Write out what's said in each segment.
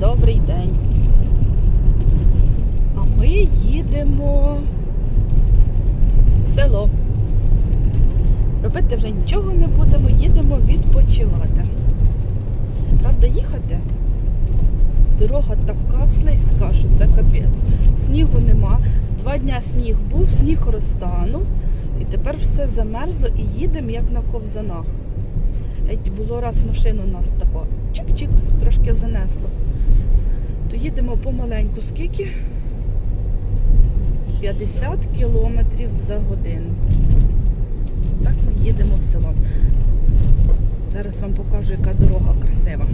добрий день. А ми їдемо в село. Робити вже нічого не будемо, їдемо відпочивати. Правда, їхати? Дорога така слизька, що це капець. Снігу нема. Два дня сніг був, сніг розтанув, і тепер все замерзло і їдемо як на ковзанах. Було раз машину у нас тако чик-чик, трошки занесло. То їдемо помаленьку, скільки? 50 кілометрів за годину. Так ми їдемо в село. Зараз вам покажу, яка дорога красива.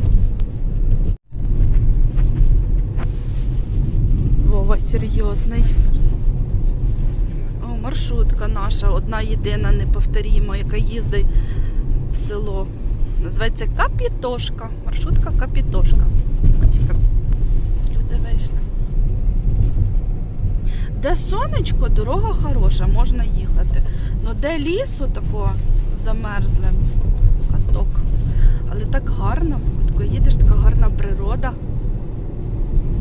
Вова серйозний. О, маршрутка наша, одна єдина, неповторіма, яка їздить в село. Називається Капітошка. Маршрутка Капітошка. Де сонечко, дорога хороша, можна їхати. Ну де лісу такого замерзле, каток. Але так гарно, коли їдеш, така гарна природа.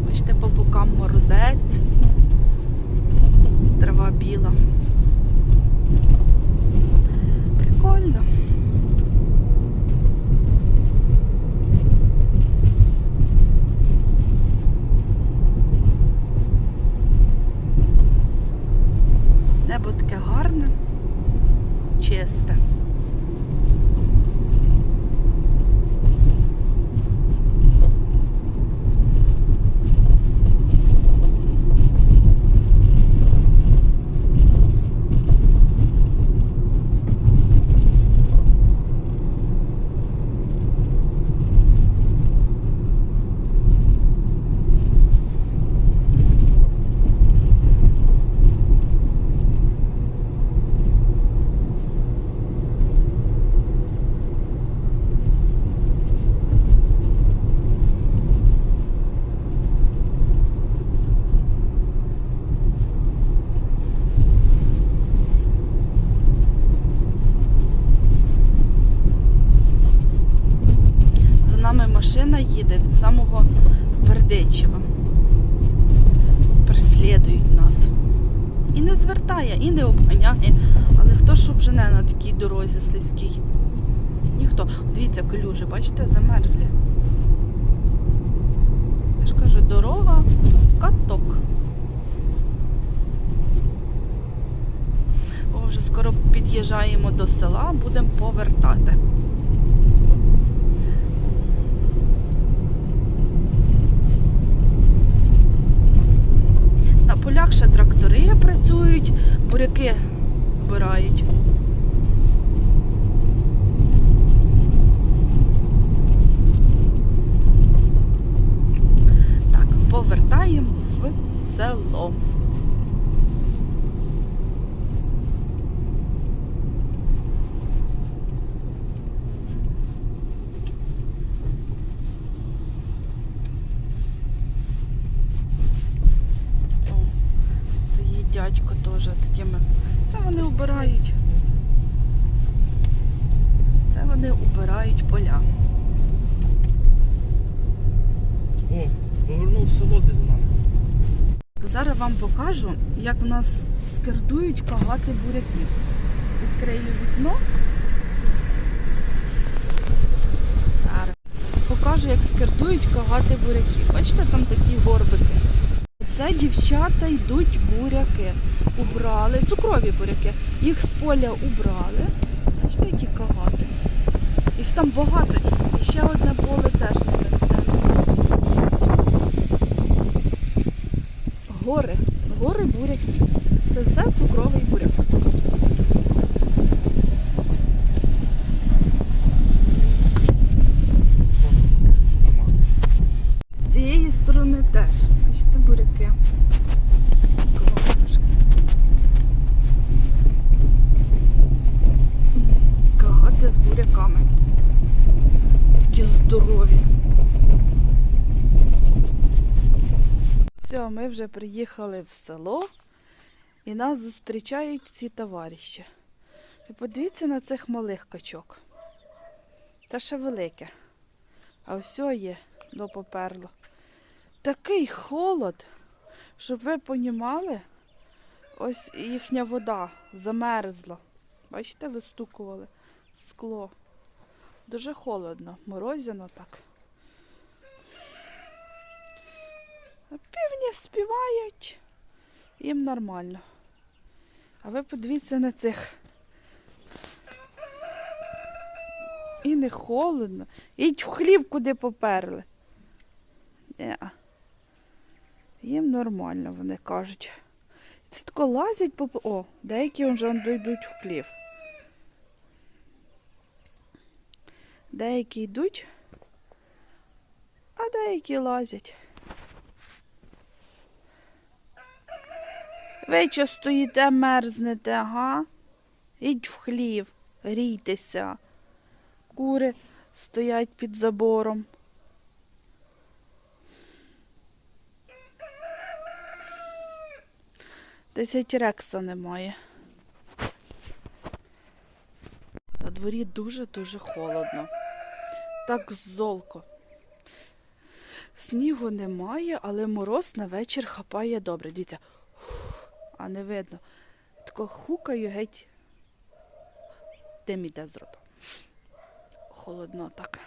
Бачите, по бокам морозець, трава біла. Прикольно. Bautista. Машина їде від самого Бердичева. Преслідують нас. І не звертає, і не обганяє. Але хто ж обжене на такій дорозі слизькій? Ніхто. Дивіться, калюжі, бачите, замерзлі. Я ж кажу, дорога каток. О, вже скоро під'їжджаємо до села, будемо повертати. На полях ще трактори працюють, буряки вбирають. Так, повертаємо в село. О, стоїть дядько теж такими. Це вони убирають. Це вони убирають поля. О, повернув село це за нами. Зараз вам покажу, як в нас скердують кагати буряків. Відкрию вікно. Покажу, як скердують кагати буряків. Бачите, там такі горбики. Це дівчата йдуть буряки. Убрали, цукрові буряки. Їх з поля убрали. Бачите, які кагати. Їх там багато. І ще одне поле теж не росте. Гори. Гори буряків. Це все цукровий буряк. Сама. З цієї сторони теж. Буряки. Кагати з буряками. Такі здорові. Все, ми вже приїхали в село і нас зустрічають ці товариші. І подивіться на цих малих качок. Це ще велике. А ось є до поперло. такий холод, щоб ви понімали, ось їхня вода замерзла. Бачите, вистукували скло. Дуже холодно, морозяно так. Півні співають, їм нормально. А ви подивіться на цих. І не холодно. Ідь в хлів, куди поперли. Ні. Їм нормально, вони кажуть. Це тако лазять по. О, деякі вже дійдуть в хлів. Деякі йдуть, а деякі лазять. Ви що стоїте, мерзнете, ага? Ідь в хлів, грійтеся. Кури стоять під забором. Десять рекса немає. На дворі дуже-дуже холодно. Так золко. Снігу немає, але мороз на вечір хапає добре. Дивіться, а не видно. Тако хукаю геть. Дим іде з рота. Холодно так.